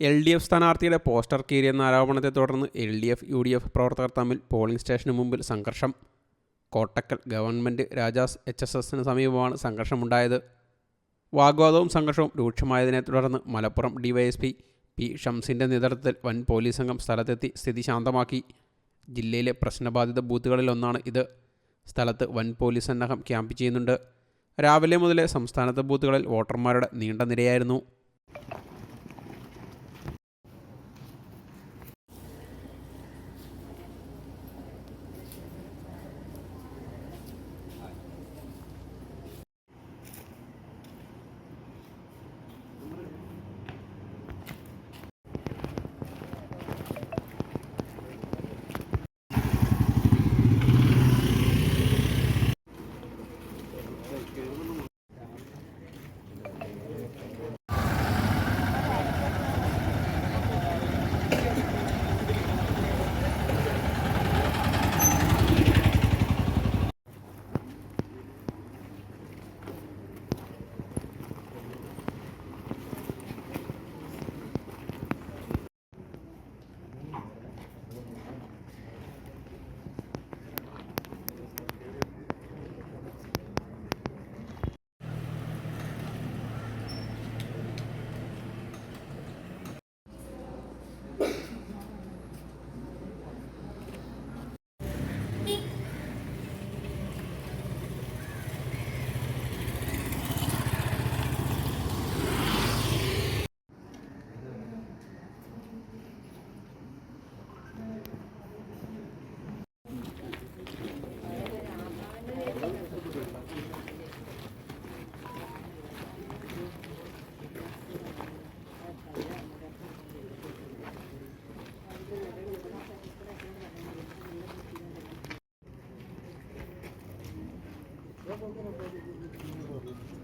L D F സ്ഥാനാർത്ഥിയുടെ poster കീറിയെന്ന ആരോപണത്തെ തുടർന്ന് L D F U D F പ്രവർത്തകർ തമ്മിൽ പോളിംഗ് സ്റ്റേഷന് മുമ്പിൽ സംഘർഷം. Kottakkal government Rajas H S എസിന് സമീപമാണ് സംഘർഷമുണ്ടായത്. വാഗ്വാദവും സംഘർഷവും രൂക്ഷമായതിനെ തുടർന്ന് മലപ്പുറം ഡിവൈഎസ്പി പി ഷംസിന്റെ നേതൃത്വത്തിൽ വൻ പോലീസ് സംഘം സ്ഥലത്തെത്തി സ്ഥിതി ശാന്തമാക്കി. ജില്ലയിലെ പ്രശ്നബാധിത ബൂത്തുകളിലൊന്നാണ് ഇത്. സ്ഥലത്ത് വൻ പോലീസ് സന്നാഹം ക്യാമ്പ് ചെയ്യുന്നുണ്ട്. രാവിലെ മുതലേ സംസ്ഥാനത്തെ ബൂത്തുകളിൽ വോട്ടർമാരുടെ നീണ്ട നിരയായിരുന്നു. どこから出てくるかというと。